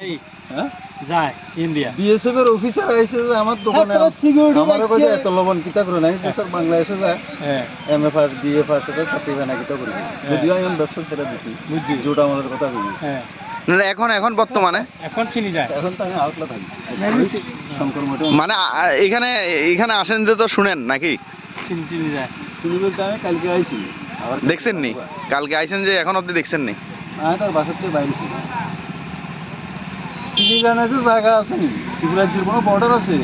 এই হ্যাঁ? যায় ইন্ডিয়া বিএসএফ এর অফিসার আইছে যে আমার দোকানে হ্যাঁ, তো security আমার কাছে এত লবণ কিতা করে নাই? যে স্যার বাংলাদেশে যায়। হ্যাঁ। M F R B F R চাকরি বানা কিতা করি? যদিও আমি ব্যবসা ছেড়ে দিছি বুঝছি। যেটা আমাদের কথা বলি হ্যাঁ। না, এখন এখন বর্তমানে? এখন চিনি যায়। এখন তো আমি আউটলা থাকি। আমি শঙ্কর মঠে। মানে এখানে এখানে আসেন যে তো শুনেন নাকি? চিনি চিনি যায়। শুনি বলতে আমি কালকে আইছি। দেখছেন নি কালকে আইছেন যে এখন অব্দি দেখছেন নি আমি তার বাসার থেকে বাইরে ছিল চিনি জানা যে জায়গা আছে নি? ত্রিপুরা রাজ্যের কোনো বর্ডার আছে?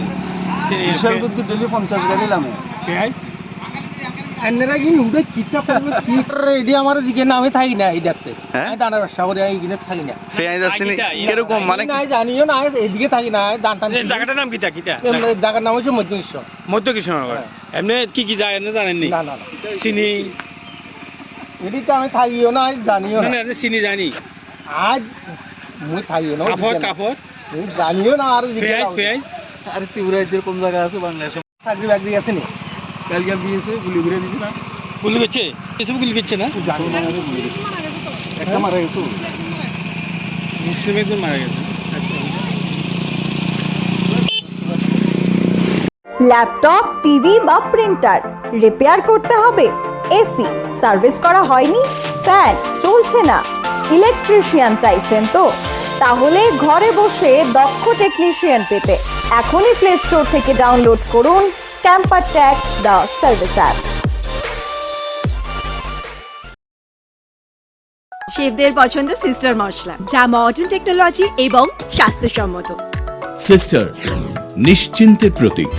বিশাল করতে ডেলি পঞ্চাশ গাড়ি নামে। এনারা কি নুডে কিতা করবে কি? আমার নামে থাকি না এইটাতে হ্যাঁ? আমি দানা ব্যবসা করে এই থাকি না। পেঁয়াজ কীরকম মানে জানিও না এদিকে থাকি না দান টান জায়গাটার নাম কিটা কিটা জায়গার নাম হচ্ছে মধ্যনিশ্ব মধ্য কৃষ্ণনগর এমনি কি কি জানেননি না? না না চিনি? এদিকে আমি থাকিও না জানিও না। না না এমনি চিনি জানি। আজ মুই থাকিও না কাপড় কাপড় মুই জানিও না আর পেঁয়াজ পেঁয়াজ আরে ত্রিপুরা রাজ্যের জায়গা আছে বাংলাদেশে চাকরি বাকরি আছে নি? কালকে বিয়েছে গুলি ঘুরে দিছি না। গুলি করছে এসব গুলি করছে না? জানি না সলমানের গুলি দিছি। একটা মারা গেছে। মুসলিম একজন মারা গেছে। ল্যাপটপ টিভি বা প্রিন্টার রিপেয়ার করতে হবে। এসি সার্ভিস করা হয়নি। ফ্যান চলছে না। ইলেকট্রিশিয়ান চাইছেন তো। তাহলে ঘরে বসে দক্ষ টেকনিশিয়ান পেতে এখনই প্লে স্টোর থেকে ডাউনলোড করুন camper tag the service app শেফদের পছন্দ সিস্টার মশলা যা মডার্ন টেকনোলজি এবং স্বাস্থ্যসম্মত। সিস্টার নিশ্চিন্তের প্রতীক।